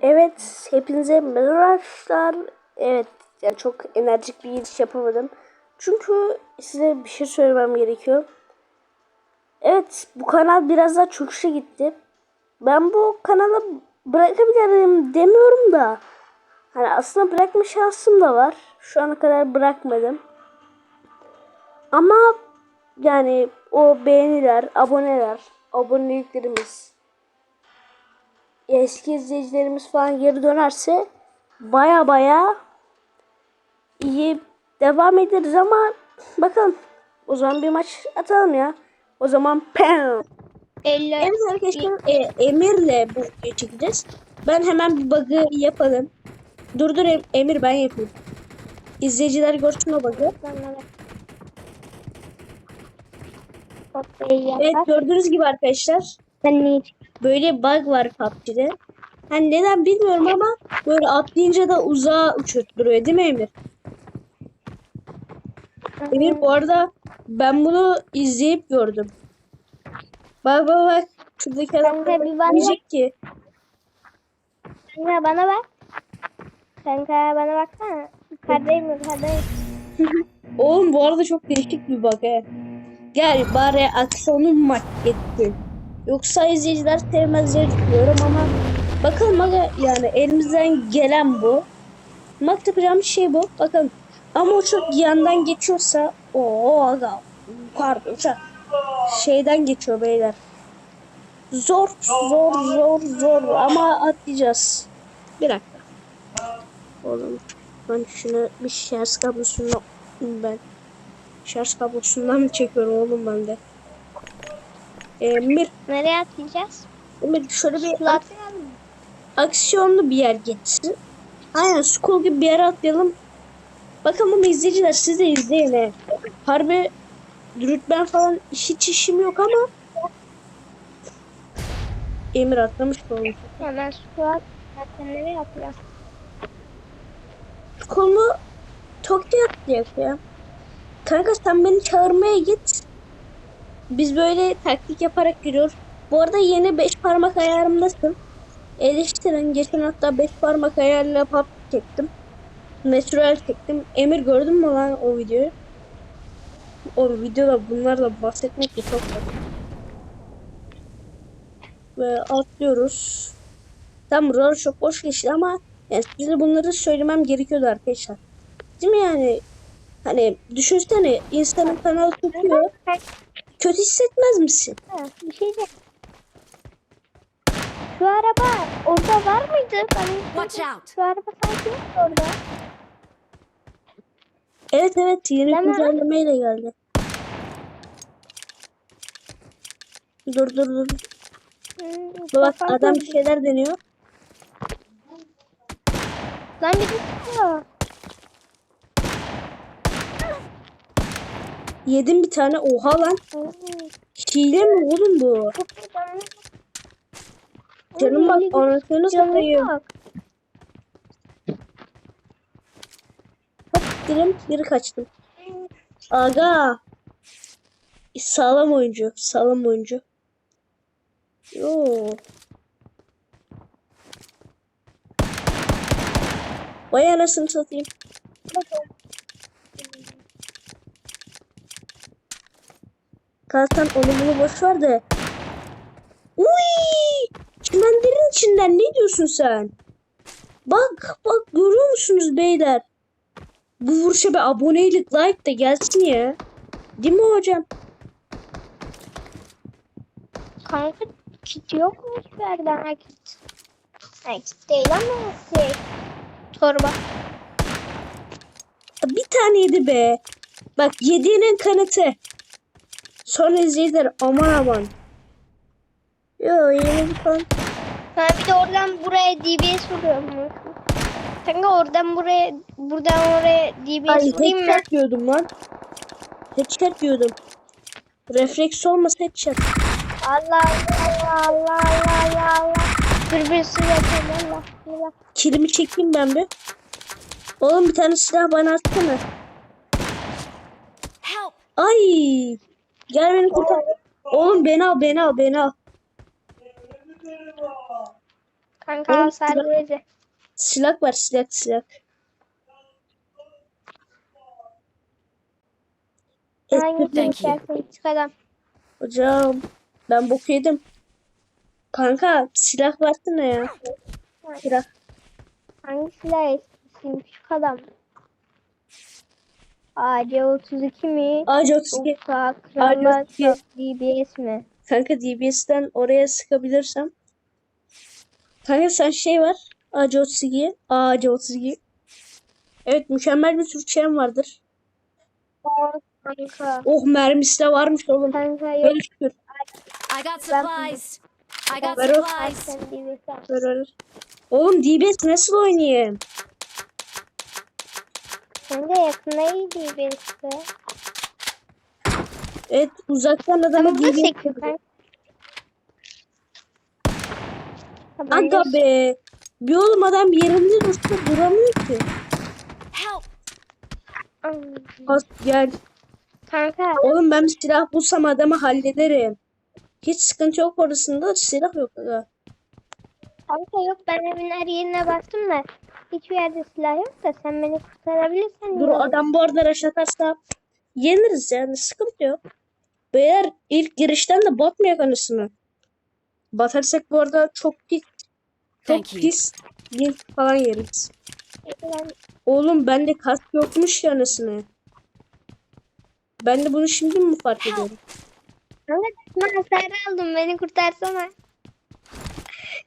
Evet, hepinize merhaba arkadaşlar. Evet, yani çok enerjik bir giriş yapamadım. Çünkü size bir şey söylemem gerekiyor. Evet, bu kanal biraz daha çöküşe gitti. Ben bu kanalı bırakabilirim demiyorum da. Hani aslında bırakma şansım da var. Şu ana kadar bırakmadım. Ama yani o beğeniler, aboneler, aboneliklerimiz, eski izleyicilerimiz falan geri dönerse baya baya iyi devam ederiz ama bakalım. O zaman bir maç atalım ya. O zaman pam. Elle Evet arkadaşlar e, Emir'le bu çekeceğiz. Ben hemen bir bug'ı yapalım. Dur dur Em- Emir ben yapayım. İzleyiciler görsün o bug'ı. Evet gördüğünüz gibi arkadaşlar Ben ne böyle bug var PUBG'de. Hani neden bilmiyorum ama böyle atlayınca da uzağa uçurtturuyor değil mi Emir? Emir bu arada ben bunu izleyip gördüm. Bak bak bak. Şuradaki adam diyecek ki Kanka bana bak. Kanka bana baksana. Yukarıdayım yukarıdayım. Oğlum bu arada çok değişik bir bug he. Gel bari aksiyonu maç etsin. Yoksa izleyiciler sevmez diye düşünüyorum ama bakalım aga yani elimizden gelen bu. Mak yapacağım şey bu. Bakın ama o çok yandan geçiyorsa o aga pardon uçak şeyden geçiyor beyler. Zor zor zor zor ama atlayacağız. Bir dakika. Oğlum ben şunu bir şarj kablosunu ben şarj kablosundan mı çekiyorum oğlum ben de. Emir, Nereye atlayacağız? Emir şöyle bir Atlayalım. aksiyonlu bir yer geçsin. Aynen school gibi bir yere atlayalım. Bakalım izleyiciler siz de izleyin he. Harbi rütben falan hiç işim yok ama Emir atlamış mı oğlum? Hemen su at. Zaten nereye atlayacağız? School'u Tokyo atlayak ya. Kanka sen beni çağırmaya git. Biz böyle taktik yaparak giriyoruz. Bu arada yeni 5 parmak ayarımdasın. Eleştirin. Geçen hatta 5 parmak ayarla pop çektim. Natural çektim. Emir gördün mü lan o videoyu? O videoda bunlarla bahsetmek de çok zor. Ve atlıyoruz. Tam buralar çok boş geçti ama yani size bunları söylemem gerekiyordu arkadaşlar. Değil mi yani? Hani düşünsene insanın kanalı tutuyor. Kötü hissetmez misin? Ha, bir şey de. Şu araba orada var mıydı? Ben Watch out! Şu araba sanki yoktu orada. Evet evet yeni mi? güncellemeyle geldi. Dur dur dur. Hmm, Bak kafam adam bir karıştı. şeyler deniyor. Lan bir de çıkıyor. Yedim bir tane. Oha lan. Hile mi oğlum bu? canım. Bak anasını satayım. Hop dilim geri kaçtım. Aga. Sağlam oyuncu. Sağlam oyuncu. Yo. Vay anasını satayım. Kalkan onu bunu boş ver de. Uy! Çimenlerin içinden ne diyorsun sen? Bak bak görüyor musunuz beyler? Bu vuruşa bir abonelik like de gelsin ya. Değil mi hocam? Kanka kit yok mu hiçbirden? Ha, kit. Ha, kit değil ama şey. Torba. Bir taneydi be. Bak yediğinin kanıtı. Sonra izleyiciler aman aman. Yo yeni bir kan. Ha bir de oradan buraya DBS vuruyorum. Kanka oradan buraya buradan oraya Ay DBS vurayım mı? diyordum lan. Headshot diyordum. Refleks olmasa headshot. Allah Allah Allah Allah Allah Allah. Dur bir su yapayım Allah. Allah. Kilimi çekeyim ben bir. Oğlum bir tane silah bana atsana. Ay. Gel beni kurtar. Oğlum beni al beni al beni al. Kanka Oğlum, sadece. Silah var silah silah. Çıkalım. Hocam ben bok yedim. Kanka silah versene ya. Silah. Hangisiyle istesin çıkalım. AC32 mi? Ağacı 32. Yoksa Krallar AC32. DBS mi? Kanka DBS'den oraya sıkabilirsem. Kanka sen şey var. Ağacı 32. Ağacı 32. Evet mükemmel bir Türkçem vardır. Kanka. Oh mermisi de varmış oğlum. Kanka yok. Böyle şükür. I got supplies. I got supplies. Oğlum DBS nasıl oynayayım? Sen de yakında iyi DBS'te. Evet uzaktan kanka. Tabanca Kanka be. Bir oğlum adam bir yerinde dursa duramıyor ki. Help! Az gel. Kanka Oğlum ben bir silah bulsam adamı hallederim. Hiç sıkıntı yok orasında silah yok. Aga. Kanka yok ben evin her yerine baktım da hiçbir yerde silah yok da sen beni kurtarabilirsen Dur adam bu arada rush atarsa yeniriz yani sıkıntı yok. Eğer ilk girişten de batmayak anasını. Batarsak bu arada çok pis çok pis bir falan yeriz. Ben- Oğlum bende kask yokmuş ya anasını. Ben de bunu şimdi mi fark ediyorum? Kanka ben hasarı aldım beni kurtarsana.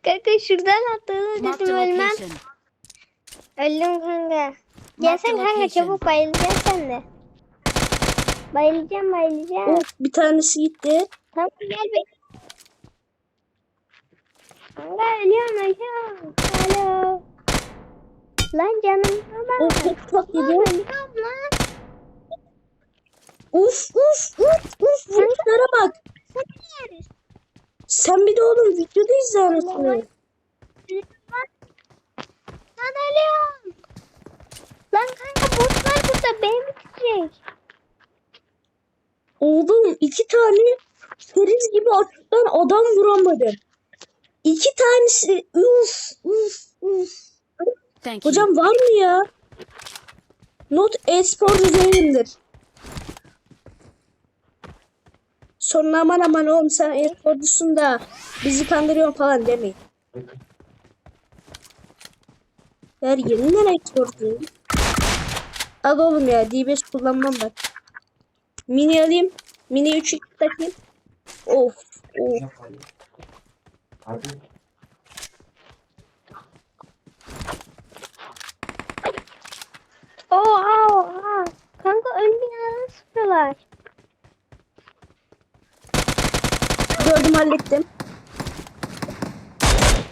Kanka şuradan atladı dedim ölmem. Öldüm kanka. Gelsen kanka çabuk bayılacaksın sen de. Bayılacağım bayılacağım. Oh, bir tanesi gitti. Tamam gel be. Kanka ölüyorum ölüyorum. Alo. Lan canım Oh, baba. çok çok ölüyorum lan. Uf uf uf uf vuruşlara bak. Sen bir de oğlum videoda izle anasını. Lan ölüyorum. Lan kanka bot var burada beni bitirecek. Oğlum iki tane feriz gibi açıktan adam vuramadı. İki tanesi uf uf uf. Thank you. Hocam var mı ya? Not e-spor düzeyindir. Sonra aman aman oğlum sen e-sporcusun da bizi kandırıyorsun falan demeyin. Her yeniden e-sporcuyum. Al oğlum ya DBS kullanmam ben. Mini alayım. Mini 3 takayım. Of of. Hadi. Oha oha. Kanka ön binadan sıkıyorlar. Gördüm hallettim.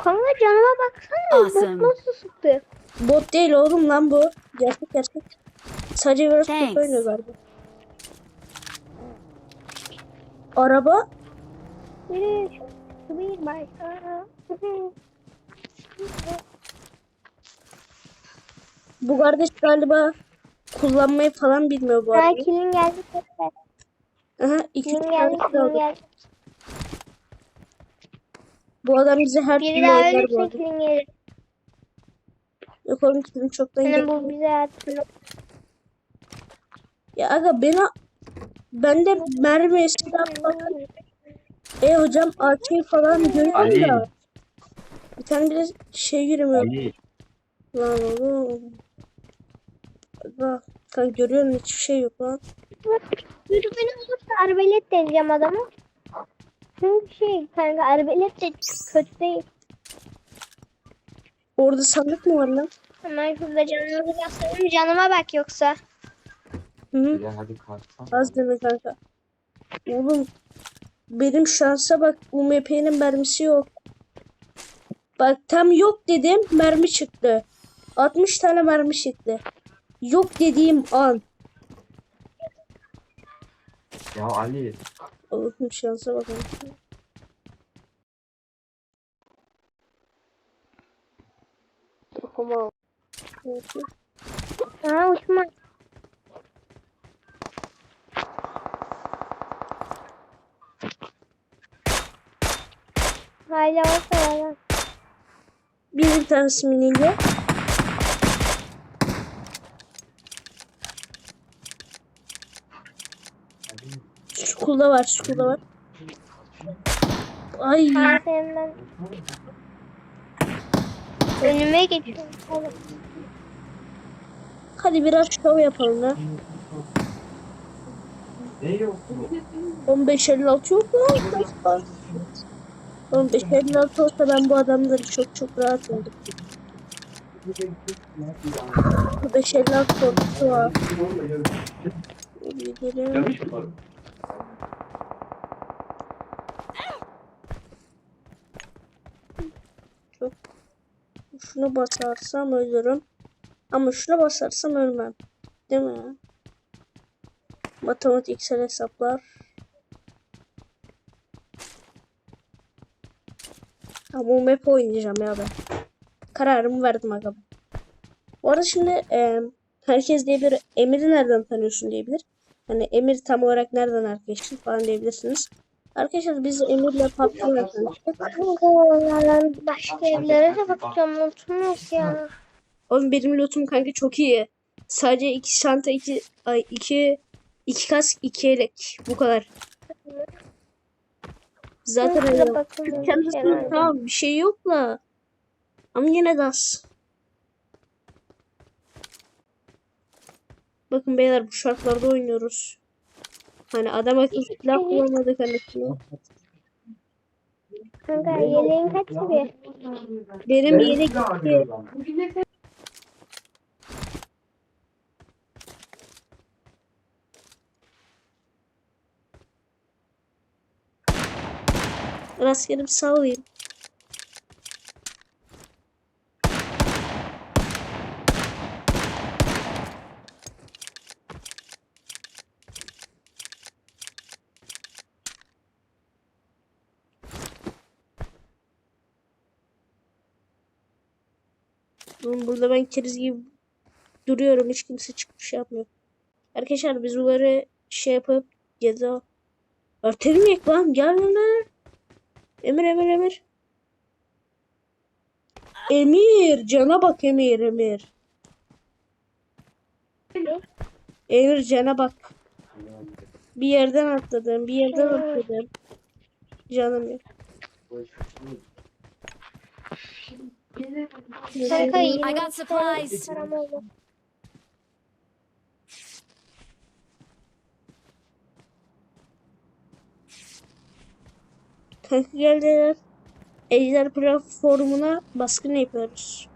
Kanka canıma baksana. Awesome. Bot nasıl sıktı? Bot değil oğlum lan bu. Gerçek gerçek. Sadece Thanks. oynuyor galiba. Araba bu kardeş galiba kullanmayı falan bilmiyor bu arada. kilin geldi. tekrar. Aha, iki Kilin üç geldi. Bu adam bize her Biri türlü oynar bu arada. Yok oğlum kilim çoktan Senin gitti. bu türlü. Ya aga beni bende mermi silah falan. E hocam AK falan görüyorum Ali. da. Bir tane bile şey. Ali. Lan oğlum. Aga, kanka görüyorum hiçbir şey yok lan. Dürbün olursa arbelet deneyeceğim adamı. Çünkü şey kanka arbelet de kötü değil. Orada sandık mı var lan? Hemen şurada canımı göstereyim. Canıma bak yoksa. Hı hı. Ya hadi kalksana. Az deme kanka. Oğlum benim şansa bak UMP'nin mermisi yok. Bak tam yok dedim mermi çıktı. 60 tane mermi çıktı. Yok dediğim an. Ya Ali. Allah'ım şansa bakın. Okuma. Ha uçma. Hala olsa lan. Bir tanesi miniyle. School'da var, school'da var. Ay, Hemen önüme geçiyorum. hadi biraz şov yapalım ya. Ne yok? 15.56 yok mu? Kaç var? 15.56 olsa ben bu adamları çok çok rahat öldüm. 15.56 korkusu var. Gidelim. Çok. Şunu basarsam ölürüm. Ama şuna basarsam ölmem. Değil mi? Matematiksel hesaplar. Ha, bu map oynayacağım ya ben. Kararımı verdim aga. Bu arada şimdi e, herkes diyebilir Emir'i nereden tanıyorsun diyebilir. Hani Emir tam olarak nereden arkadaşın falan diyebilirsiniz. Arkadaşlar biz Emir'le tanıştık. Ben başka evlere de bakacağım. Notum yok ya. Oğlum benim lootum kanka çok iyi. Sadece iki çanta, iki, ay, iki, iki kask, iki yelek. Bu kadar. Zaten öyle. Çantası herhalde. tamam bir şey yok da. Ama yine de az. Bakın beyler bu şartlarda oynuyoruz. Hani adam akıllı silah kullanmadık anasını. Kanka yeleğin kaç seviye? Benim yelek iki. Rastgele bir sallayayım. Oğlum burada ben keriz gibi duruyorum. Hiç kimse çıkıp şey yapmıyor. Arkadaşlar biz bunları şey yapıp ya da Örtelim lan gel lan. Emir Emir Emir. Emir cana bak Emir Emir. Emir cana bak. Bir yerden atladım bir yerden atladım. Canım ya. Kanka I yirmi got supplies. Kanka geldiler. Ejder platformuna baskın yapıyoruz.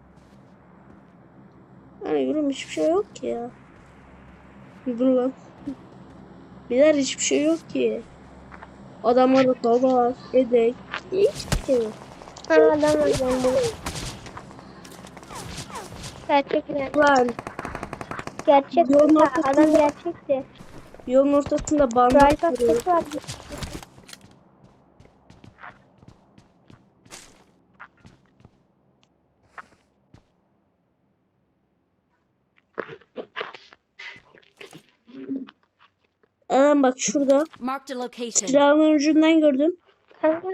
Yani gülüm hiçbir şey yok ki ya. Dur lan. Biler hiçbir şey yok ki. Adamlarda tabak, edek, hiçbir şey yok. Ha adam Gerçekten. Lan Gerçek. Yolun ortasında- adam gerçekti. yolun ortasında bandı Ralph duruyor. Adam bak şurada. Silahın ucundan gördüm. Kanka.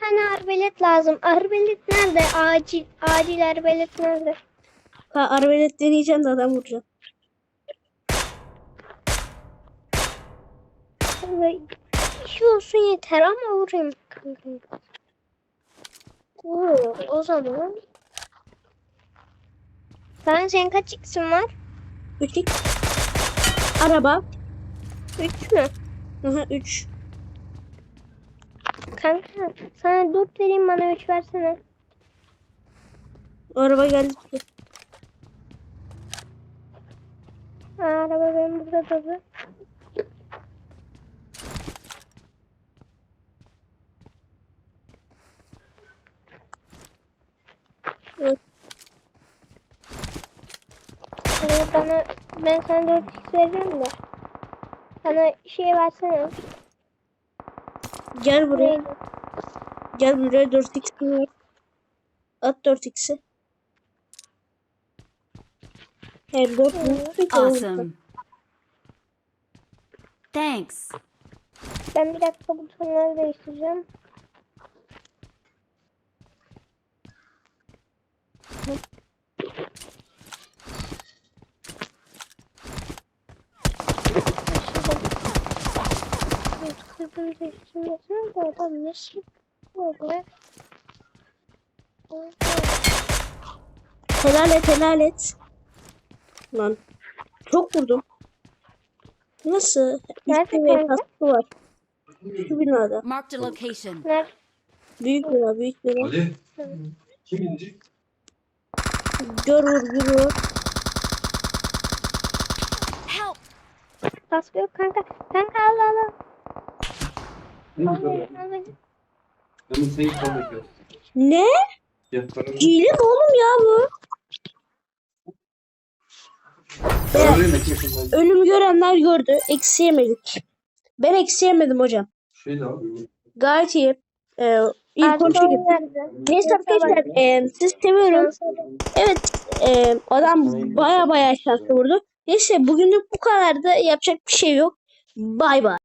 Tane arbelet lazım. Arbelet nerede? Acil. Acil arbelet nerede? Ha arbelet deneyeceğim de adam vuracağım. İki olsun yeter ama vurayım. Oo, o zaman. Sen senin kaç x'in var? Üç Araba. Üç mü? Aha 3. Kanka sana dört vereyim bana üç versene. Araba geldi. Araba benim burada durdu. Evet. Bana ben sana 4x vereceğim de. Sana şey versene. Gel buraya. Gel buraya 4x var. At 4x'i. Hayır 4 Awesome. Thanks. Ben bir dakika butonları değiştireceğim. Allah'ım. Kızın değiştirmesine de adam nasıl böyle? Helal et helal et. Lan. Çok vurdum. Nasıl? Nerede kanka? kaskı var. Şu binada. Marked a location. Nerede? Büyük bina büyük bina. Ali. Kim? Gör vur gör vur. Help! Kaskı yok kanka. Kanka al al al. Ne Al, yapıyorsun? al, al. Ben seni bekliyorum. Ne? Ya paranı. Hile mi oğlum ya bu? Ne? Ölüm görenler gördü. Eksi yemedik. Ben eksi yemedim hocam. Şey. Gayet iyi. Ee, ilk nerede? Neyse arkadaşlar e, siz seviyorum. Evet e, adam baya baya şanslı vurdu. Neyse bugünlük bu kadar da yapacak bir şey yok. Bay bay.